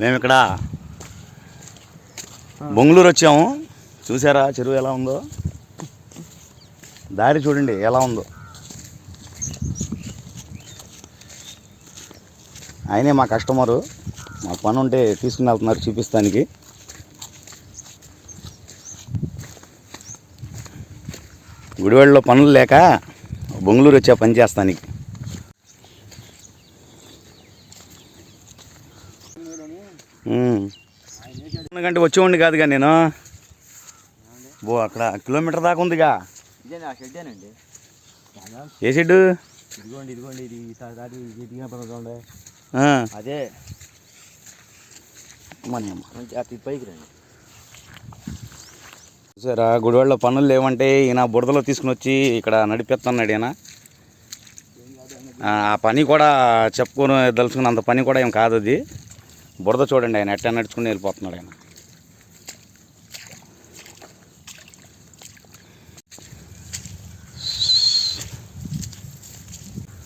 మేము. ఇక్కడ బొంగళూరు వచ్చాము. చూసారా చెరువు ఎలా ఉందో? దారి చూడండి ఎలా ఉందో. ఆయనే మా కస్టమరు. మా పని ఉంటే తీసుకుని వెళ్తున్నారు చూపిస్తానికి. గుడివాడలో పనులు లేక బొంగళూరు వచ్చా పని చేస్తానికి. గంట వచ్చేవాడిని కాదుగా నేను. బో అక్కడ కిలోమీటర్ దాకా ఉందిగా. ఏ ఇదిగోండి ఇదిగోండి ఇది ఆ, అదే. పైకి రండి. చూసారా గుడివాడలో పనులు లేవంటే ఈయన బురదలో తీసుకుని వచ్చి ఇక్కడ నడిపిస్తున్నాడు ఈయన. ఆ పని కూడా చెప్పుకొని దలుచుకున్నంత పని కూడా ఏం కాదు అది బురద చూడండి ఆయన ఎట్లా నడుచుకుని వెళ్ళిపోతున్నాడు ఆయన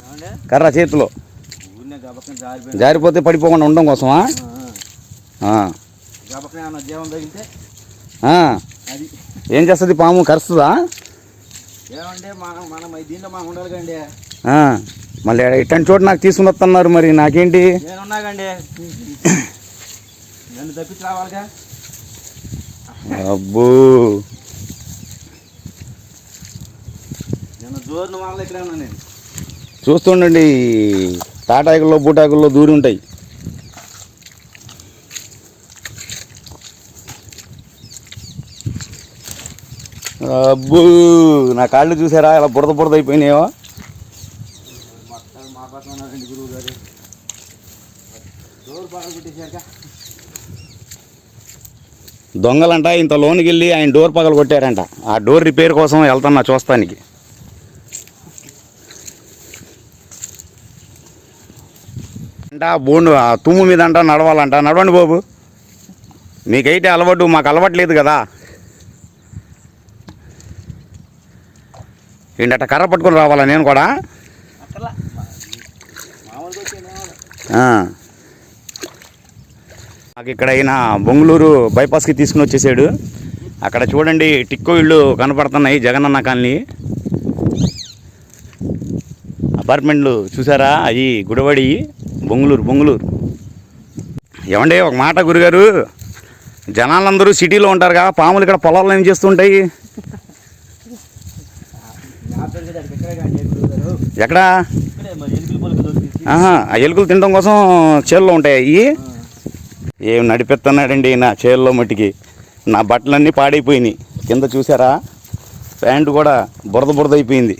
ఏమండి కర్ర చేతిలో. జారిపోతే పడిపోకుండా ఉండడం కోసమా? ఏం చేస్తుంది పాము? కరుస్తుందా? ఏమంటే మనం మనం ఈ దీంట్లో మనం ఉండాలి కండి ఆ. మళ్ళీ ఇట్లాంటి చోట నాకు తీసుకుని వస్తున్నారు మరి నాకేంటి? అబ్బో. నేను జోరును వాళ్ళ ఇక్కడే నేను. చూస్తుండండి తాటాకుల్లో బూటాకుల్లో దూరి ఉంటాయి. అబ్బో నా కాళ్ళు చూసారా? ఇలా బురద బురద అయిపోయినాయో. దొంగలంట ఇంత లోనికి వెళ్ళి ఆయన డోర్ పగలు కొట్టారంట ఆ డోర్ రిపేర్ కోసం వెళ్తాను నా చూస్తానికి. అంట బోండు తుమ్ము మీద అంట నడవాలంట. నడవండి బాబు. మీకైతే అలవాటు మాకు అలవాట్లేదు కదా. ఏంటట కర్ర పట్టుకొని రావాలా నేను కూడా. మాకు ఇక్కడ అయినా బొంగళూరు బైపాస్కి తీసుకుని వచ్చేసాడు. అక్కడ చూడండి టిక్కో ఇళ్ళు కనపడుతున్నాయి జగనన్న కాలనీ. అపార్ట్మెంట్లు చూసారా? అవి గుడివాడి. బొంగళూరు బొంగళూరు. ఏమండి ఒక మాట గురుగారు. జనాలందరూ సిటీలో ఉంటారుగా పాములు ఇక్కడ పొలాల్లో ఏం చేస్తుంటాయి? ఎక్కడా? ఎక్కడ ఆహా ఆ ఎలుకలు తినడం కోసం చేల్లో ఉంటాయి అవి ఏం నడిపిస్తున్నాడండి నా చేల్లో మట్టికి. నా బట్టలన్నీ పాడైపోయినాయి. కింద చూసారా? ప్యాంటు కూడా బురద బురద అయిపోయింది.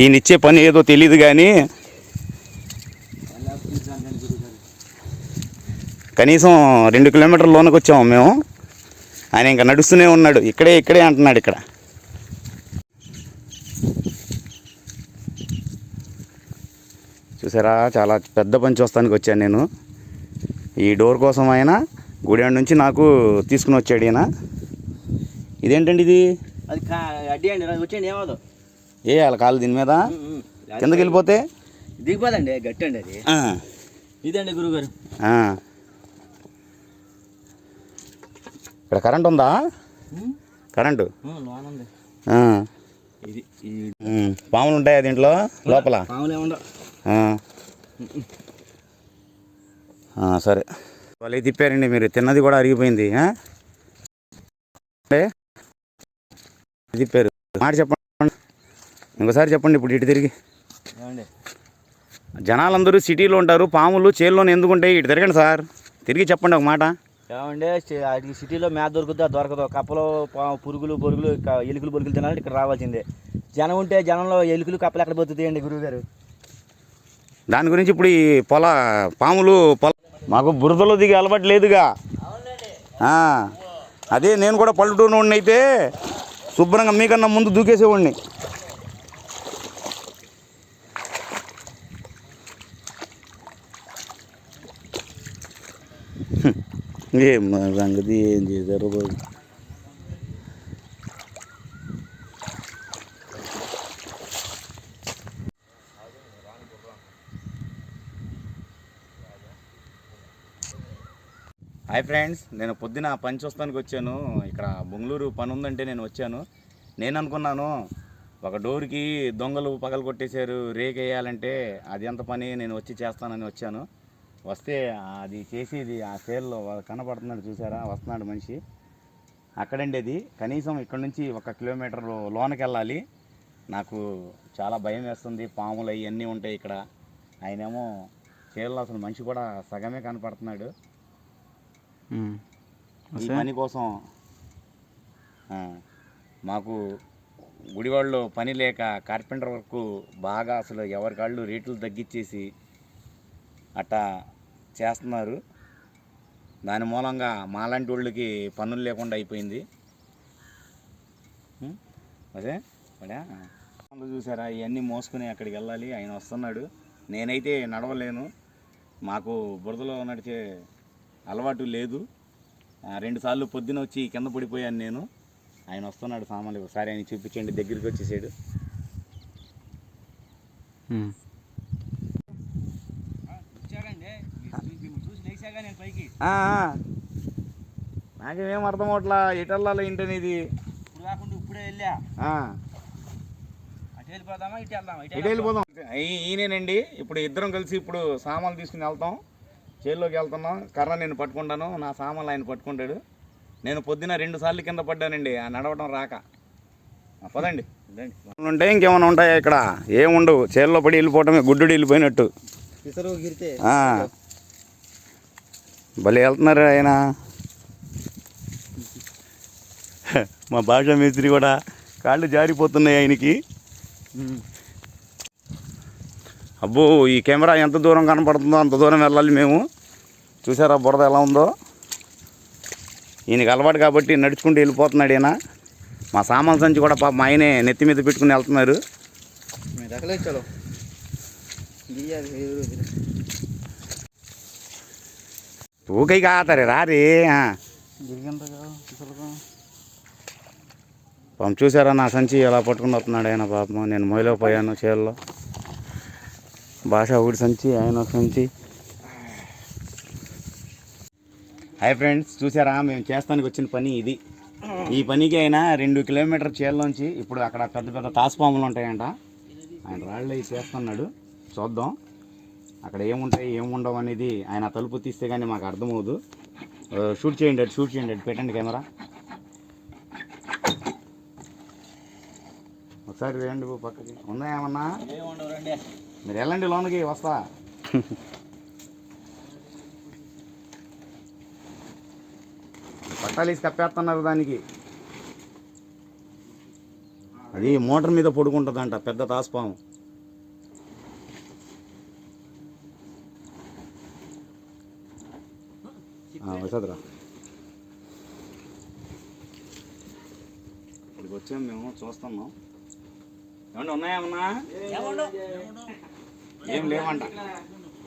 ఈయన ఇచ్చే పని ఏదో తెలియదు కానీ కనీసం రెండు కిలోమీటర్ల లోనికి వచ్చాము మేము. ఆయన ఇంకా నడుస్తూనే ఉన్నాడు. ఇక్కడే ఇక్కడే అంటున్నాడు ఇక్కడ. చూసారా? చాలా పెద్ద పని చూస్తానికి వచ్చాను నేను. ఈ డోర్ కోసం ఆయన గుడివాడ నుంచి నాకు తీసుకుని వచ్చాడు ఈయన. ఇదేంటండి ఇది? అది అడ్డి అండి. వచ్చేయండి ఏమవుదు ఏ వాళ్ళ కాలు దీని మీద? కిందకి వెళ్ళిపోతే? దిగిపోదండి గట్టి అండి అది ఇదండి గురువు గారు ఆ. ఇక్కడ కరెంట్ ఉందా? కరెంటు. పాములు ఉంటాయా దీంట్లో? లోపల? సరే. వాళ్ళు తిప్పారండి మీరు. తిన్నది కూడా అరిగిపోయింది? తిప్పారు. మాట చెప్పండి. ఇంకోసారి చెప్పండి ఇప్పుడు ఇటు తిరిగి. జనాలందరూ సిటీలో ఉంటారు పాములు చేల్లోనే ఎందుకు ఉంటాయి? ఇటు తిరగండి సార్. తిరిగి చెప్పండి ఒక మాట. ఏమండి సి- అది సిటీలో మేత దొరుకుతుందా? దొరకదు. కప్పలు పా- పురుగులు బొరుగులు ఎలుకలు బొరుగులు తినాలంటే ఇక్కడ రావాల్సిందే. జనం ఉంటే జనంలో ఎలుకలు కప్పలు ఎక్కడ బతుకుతాయండి గురువు గారు దాని గురించి ఇప్పుడు ఈ పొల పాములు పొల మాకు బురదలో దిగి అలవాటు లేదుగా. అదే నేను కూడా పల్లెటూరు అయితే శుభ్రంగా మీకన్నా ముందు దూకేసేవాడిని. ఏం సంగతి ఏం చేశారు బాబు? హాయ్ ఫ్రెండ్స్ నేను పొద్దున పని చూస్తానికి వచ్చాను. ఇక్కడ బెంగళూరు పని ఉందంటే నేను వచ్చాను. నేను అనుకున్నాను ఒక డోర్కి దొంగలు పగలు కొట్టేశారు రేక్ వేయాలంటే అది ఎంత పని నేను వచ్చి చేస్తానని వచ్చాను. వస్తే అది చేసేది ఆ సేల్లో కనపడుతున్నాడు చూసారా? వస్తున్నాడు మనిషి. అక్కడండి అది కనీసం ఇక్కడ నుంచి ఒక కిలోమీటర్ లోనకి వెళ్ళాలి నాకు చాలా భయం వేస్తుంది. పాములు అవన్నీ ఉంటాయి ఇక్కడ. ఆయనేమో చేలలో అసలు మనిషి కూడా సగమే కనపడుతున్నాడు. ఈ పని కోసం మాకు గుడివాడలో పని లేక కార్పెంటర్ వర్క్ బాగా అసలు ఎవరి కాళ్ళు రేట్లు తగ్గించేసి అట్టా చేస్తున్నారు. దాని మూలంగా మాలాంటి వాళ్ళకి పనులు లేకుండా అయిపోయింది. అదే పనులు చూసారా ఇవన్నీ మోసుకుని అక్కడికి వెళ్ళాలి. ఆయన వస్తున్నాడు. నేనైతే నడవలేను. మాకు బురదలో నడిచే అలవాటు లేదు. రెండుసార్లు పొద్దున వచ్చి కింద పడిపోయాను నేను. ఆయన వస్తున్నాడు సామాన్లు. ఒకసారి ఆయన చూపించండి దగ్గరికి వచ్చేసాడు. నాకేమేం అర్థం అవట్లా ఎటు వెళ్ళాలి ఏంటనేది? ఇప్పుడు కాకుండా ఇప్పుడే వెళ్ళా. అటు వెళ్ళిపోదామా ఇటు వెళ్దామా? ఎటు వెళ్ళిపోదాం. ఈయనేనండి. ఇప్పుడు ఇద్దరం కలిసి ఇప్పుడు సామాన్లు తీసుకుని వెళ్తాం. చేల్లోకి వెళ్తున్నాం. కర్ర నేను పట్టుకుంటాను. నా సామాన్లు ఆయన పట్టుకుంటాడు. నేను పొద్దున రెండు సార్లు కింద పడ్డానండి. ఆ నడవడం రాక. పదండి. ఉంటే ఇంకేమైనా ఉంటాయా ఇక్కడ? ఏముండవు. చేల్లో పడి వెళ్ళిపోవటమే గుడ్డు వెళ్ళిపోయినట్టు. భలే వెళ్తున్నారు ఆయన. మా భాషా మేస్త్రి కూడా కాళ్ళు జారిపోతున్నాయి ఆయనకి. అబ్బో ఈ కెమెరా ఎంత దూరం కనపడుతుందో అంత దూరం వెళ్ళాలి మేము. చూసారా బురద ఎలా ఉందో? ఈయనకి అలవాటు కాబట్టి నడుచుకుంటూ వెళ్ళిపోతున్నాడు ఈయన. మా సామాన్ సంచి కూడా పాప మా ఆయనే నెత్తి మీద పెట్టుకుని వెళ్తున్నారు. రకలే చలో ఊకై కాతారే పాపం చూసారా నా సంచి ఎలా పట్టుకుని వస్తున్నాడు ఆయన పాపం? నేను మొయలో పోయాను చీరలో భాష ఒకటి సంచి ఆయన ఒక సంచి. హాయ్ ఫ్రెండ్స్ చూసారా? మేము చేస్తానికి వచ్చిన పని ఇది. ఈ పనికి అయినా రెండు కిలోమీటర్ చీరలోంచి ఇప్పుడు అక్కడ పెద్ద పెద్ద తాసుపాములు ఉంటాయంట. ఆయన రాళ్ళు చేస్తున్నాడు. చూద్దాం. అక్కడ ఏముంటాయి ఏముండవు అనేది ఆయన తలుపు తీస్తే కానీ మాకు అర్థమవుదు. షూట్ చేయండి అటు షూట్ చేయండి అటు పెట్టండి కెమెరా. ఒకసారి వేయండి బాబు పక్కకి. ఉందా ఏమన్నా? రండి మీరు వెళ్ళండి లోనకి వస్తా. పట్టాలు వేసి కప్పేస్తున్నారు దానికి. అది మోటార్ మీద పడుకుంటుందంట పెద్ద తాసుపాము. మేము చూస్తున్నాం. ఏమండి ఉన్నాయేమన్నా ఏం లేవంట.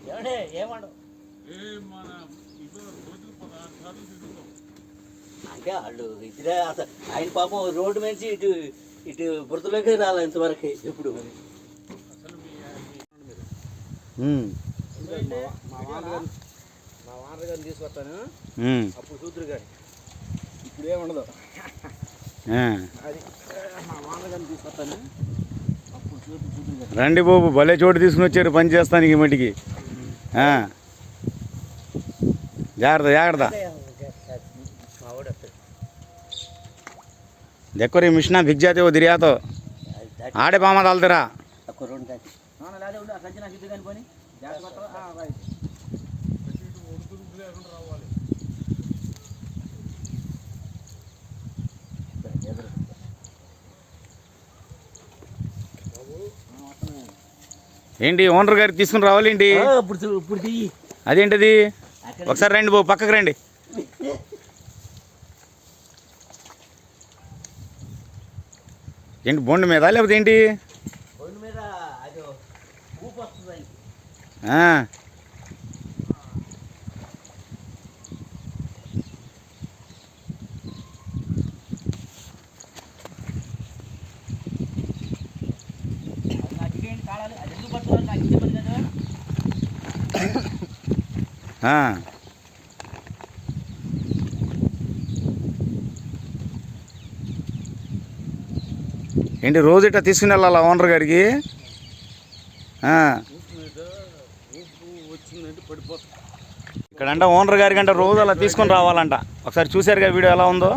ఏమండే ఏమండు? అంటే వాళ్ళు ఇదిరే అసలు ఆయన పాపం రోడ్డు నుంచి ఇటు ఇటు బురదలోకి రాలి ఇంతవరకు ఎప్పుడు? మా వానర్ గారిని తీసుకొస్తాను. అప్పుడు చూద్దరు గారి ఇప్పుడు ఏముండదు రండి బాబు భలే చోటు తీసుకుని వచ్చారు పని చేస్తానికి ఈ మట్టికి. జాగ్రత్త జాగ్రత్త. దెక్కరి మిషన్ భిగ్జాతే ఓ దిరియాతో. ఆడే పామ తాలుతారా. తక్కువ రెండు దాటి లేదా ఉండు ఆ సంచి నాకు ఇద్దు కానీ పోనీ జాగ్రత్త రైట్ ఏంటి ఓనర్ గారికి తీసుకుని రావాలి ఏంటి? ఇప్పుడు చూ- ఇప్పుడు తీయి అదేంటిది? ఒకసారి రండి బాబు పక్కకు రండి. ఏంటి బొండు మీద లేకపోతే ఏంటి? ఏంటి రోజు ఇట్లా తీసుకుని వెళ్ళాలా ఓనర్ గారికి ఇక్కడ అంట ఓనర్ గారికి అంటే రోజు అలా తీసుకొని రావాలంట. ఒకసారి చూసారుగా వీడియో ఎలా ఉందో?